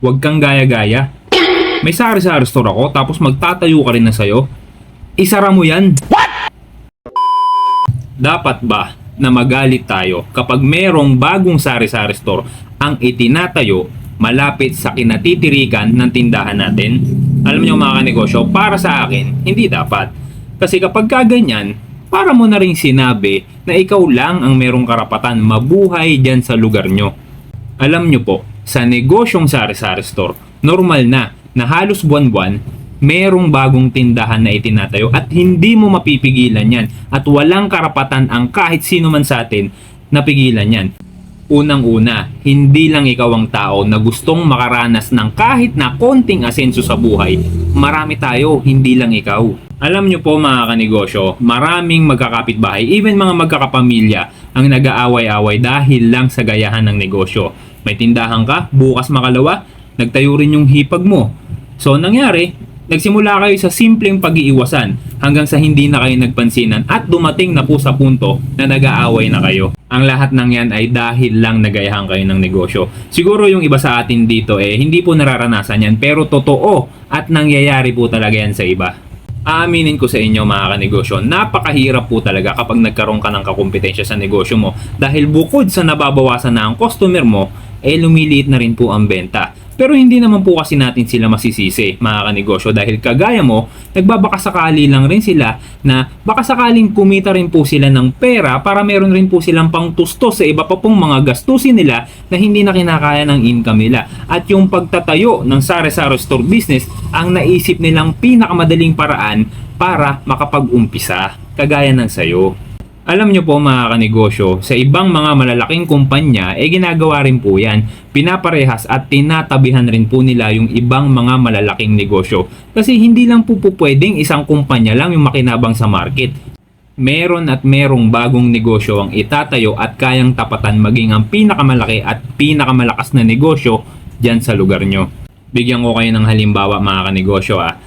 Huwag kang gaya-gaya. May sari-sari store ako tapos magtatayo ka rin na sa'yo. Isara mo yan. Dapat ba na magalit tayo kapag merong bagong sari-sari store ang itinatayo malapit sa kinatitirikan ng tindahan natin? Alam niyo mga kanegosyo, para sa akin, hindi dapat. Kasi kapag kaganyan, para mo na rin sinabi na ikaw lang ang merong karapatan mabuhay dyan sa lugar nyo. Alam nyo po, sa negosyong sari-sari store, normal na na halos buwan-buwan, merong bagong tindahan na itinatayo at hindi mo mapipigilan yan at walang karapatan ang kahit sino man sa atin na pigilan yan. Unang-una, hindi lang ikaw ang tao na gustong makaranas ng kahit na konting asenso sa buhay. Marami tayo, hindi lang ikaw. Alam nyo po mga kanegosyo, maraming magkakapitbahay, even mga magkakapamilya, ang nag-aaway-away dahil lang sa gayahan ng negosyo. May tindahan ka, bukas makalawa, nagtayo rin yung hipag mo. So, ang nangyari, nagsimula kayo sa simpleng pag-iiwasan hanggang sa hindi na kayo nagpansinan at dumating na po sa punto na nag-aaway na kayo. Ang lahat ng yan ay dahil lang nagayahan kayo ng negosyo. Siguro yung iba sa atin dito eh hindi po nararanasan yan pero totoo at nangyayari po talaga yan sa iba. Aaminin ko sa inyo mga kanegosyo, napakahirap po talaga kapag nagkaroon ka ng kakumpetensya sa negosyo mo dahil bukod sa nababawasan na ang customer mo, eh lumiliit na rin po ang benta. Pero hindi naman po kasi natin sila masisisi mga kanegosyo dahil kagaya mo, nagbabaka sakali lang rin sila na baka sakaling kumita rin po sila ng pera para meron rin po silang pangtustos sa iba pa pong mga gastusin nila na hindi na kinakaya ng income nila. At yung pagtatayo ng sari-sari store business ang naisip nilang pinakamadaling paraan para makapag-umpisa kagaya ng sayo. Alam nyo po mga kanegosyo, sa ibang mga malalaking kumpanya, eh ginagawa rin po yan. Pinaparehas at tinatabihan rin po nila yung ibang mga malalaking negosyo. Kasi hindi lang po po pwedeng isang kumpanya lang yung makinabang sa market. Meron at merong bagong negosyo ang itatayo at kayang tapatan maging ang pinakamalaki at pinakamalakas na negosyo dyan sa lugar nyo. Bigyan ko kayo ng halimbawa mga kanegosyo ah.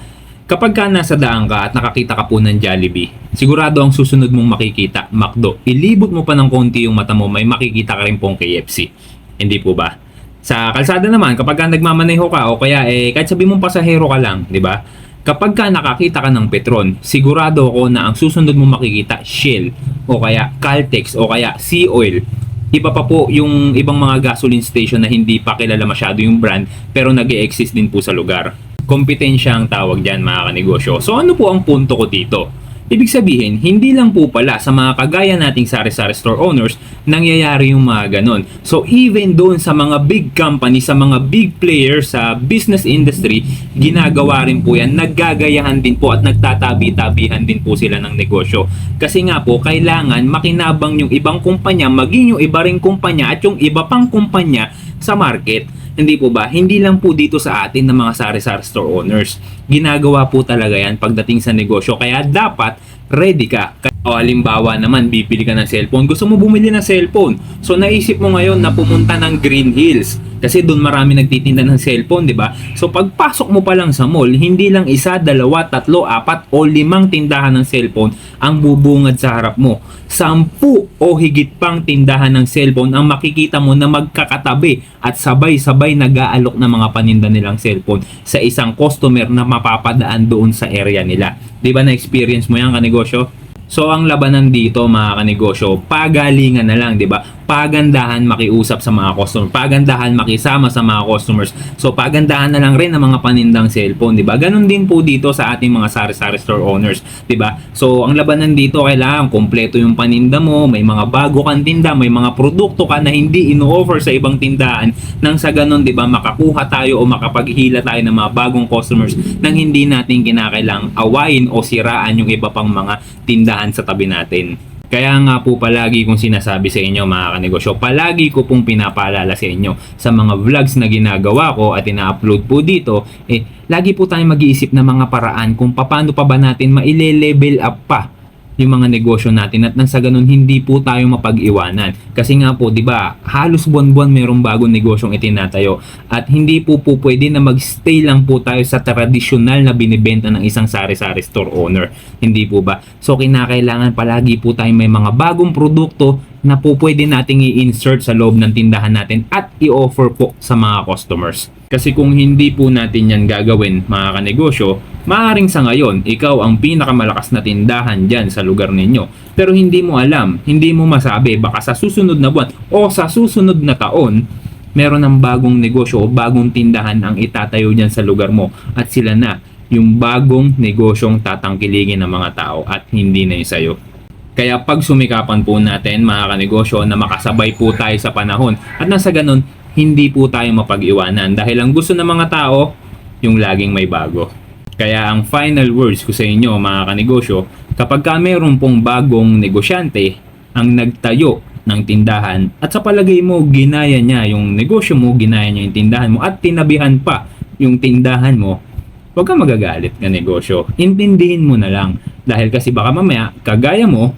Kapag ka nasa daan ka at nakakita ka po ng Jollibee, sigurado ang susunod mong makikita, McDo. Ilibot mo pa ng konti yung mata mo, may makikita ka rin pong KFC. Hindi po ba? Sa kalsada naman, kapag ka nagmamaneho ka o kaya eh, kahit sabi mong pasahero ka lang, di ba? Kapag ka nakakita ka ng Petron, sigurado ako na ang susunod mong makikita, Shell, o kaya Caltex, o kaya Sea Oil. Iba pa po yung ibang mga gasoline station na hindi pa kilala masyado yung brand pero nag exist din po sa lugar kompetensya ang tawag dyan mga kanegosyo. So ano po ang punto ko dito? Ibig sabihin, hindi lang po pala sa mga kagaya nating sari-sari store owners nangyayari yung mga ganon. So even doon sa mga big company, sa mga big players sa business industry, ginagawa rin po yan. Naggagayahan din po at nagtatabi-tabihan din po sila ng negosyo. Kasi nga po, kailangan makinabang yung ibang kumpanya, maging yung iba ring kumpanya at yung iba pang kumpanya sa market. Hindi po ba? Hindi lang po dito sa atin ng mga sari-sari store owners. Ginagawa po talaga yan pagdating sa negosyo. Kaya dapat ready ka. O halimbawa naman, bibili ka ng cellphone. Gusto mo bumili ng cellphone. So naisip mo ngayon na pumunta ng Green Hills. Kasi doon marami nagtitinda ng cellphone, di ba? So pagpasok mo pa lang sa mall, hindi lang isa, dalawa, tatlo, apat o limang tindahan ng cellphone ang bubungad sa harap mo. Sampu o higit pang tindahan ng cellphone ang makikita mo na magkakatabi at sabay-sabay nag-aalok ng mga paninda nilang cellphone sa isang customer na mapapadaan doon sa area nila. Di ba na-experience mo yan kanegosyo? So ang labanan dito mga kanegosyo, pagalingan na lang, 'di ba? Pagandahan makiusap sa mga customer, pagandahan makisama sa mga customers. So pagandahan na lang rin ang mga panindang cellphone, 'di ba? Ganon din po dito sa ating mga sari-sari store owners, 'di ba? So ang labanan dito kailangan kompleto yung paninda mo, may mga bago kang tinda, may mga produkto ka na hindi ino-offer sa ibang tindahan nang sa ganon, 'di ba, makakuha tayo o makapaghila tayo ng mga bagong customers nang hindi natin kinakailang awayin o siraan yung iba pang mga tindahan sa tabi natin. Kaya nga po palagi kong sinasabi sa inyo mga kanegosyo, palagi ko pong pinapaalala sa inyo sa mga vlogs na ginagawa ko at ina-upload po dito, eh lagi po tayong mag-iisip ng mga paraan kung paano pa ba natin maile-level up pa yung mga negosyo natin at nang sa ganun hindi po tayo mapag-iwanan. Kasi nga po, 'di ba, halos buwan-buwan mayroong bagong negosyong itinatayo at hindi po po pwede na mag-stay lang po tayo sa tradisyonal na binibenta ng isang sari-sari store owner. Hindi po ba? So kinakailangan palagi po tayo may mga bagong produkto na po pwede nating i-insert sa loob ng tindahan natin at i-offer po sa mga customers. Kasi kung hindi po natin yan gagawin mga kanegosyo, maaaring sa ngayon, ikaw ang pinakamalakas na tindahan dyan sa lugar ninyo. Pero hindi mo alam, hindi mo masabi, baka sa susunod na buwan o sa susunod na taon, meron ng bagong negosyo o bagong tindahan ang itatayo dyan sa lugar mo. At sila na yung bagong negosyong tatangkiligin ng mga tao at hindi na yung sa'yo. Kaya pag sumikapan po natin mga kanegosyo na makasabay po tayo sa panahon at nasa ganun, hindi po tayo mapag-iwanan dahil ang gusto ng mga tao, yung laging may bago. Kaya ang final words ko sa inyo mga kanegosyo, kapag ka meron pong bagong negosyante ang nagtayo ng tindahan at sa palagay mo ginaya niya yung negosyo mo, ginaya niya yung tindahan mo at tinabihan pa yung tindahan mo, huwag kang magagalit na negosyo. Intindihin mo na lang. Dahil kasi baka mamaya, kagaya mo,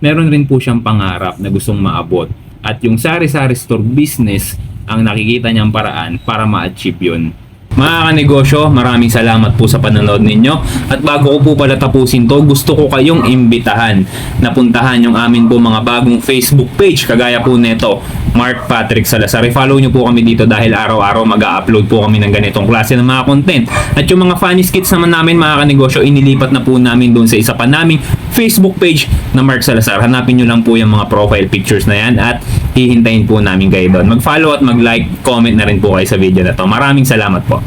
meron rin po siyang pangarap na gustong maabot. At yung sari-sari store business, ang nakikita niyang paraan para ma-achieve yun. Mga kanegosyo, maraming salamat po sa panonood ninyo. At bago ko po pala tapusin to, gusto ko kayong imbitahan na puntahan yung amin po mga bagong Facebook page. Kagaya po neto, Mark Patrick Salazar. I-follow nyo po kami dito dahil araw-araw mag-upload po kami ng ganitong klase ng mga content. At yung mga funny skits naman namin mga kanegosyo, inilipat na po namin doon sa isa pa naming Facebook page na Mark Salazar. Hanapin nyo lang po yung mga profile pictures na yan at hihintayin po namin kayo doon. Mag-follow at mag-like, comment na rin po kayo sa video na to. Maraming salamat po.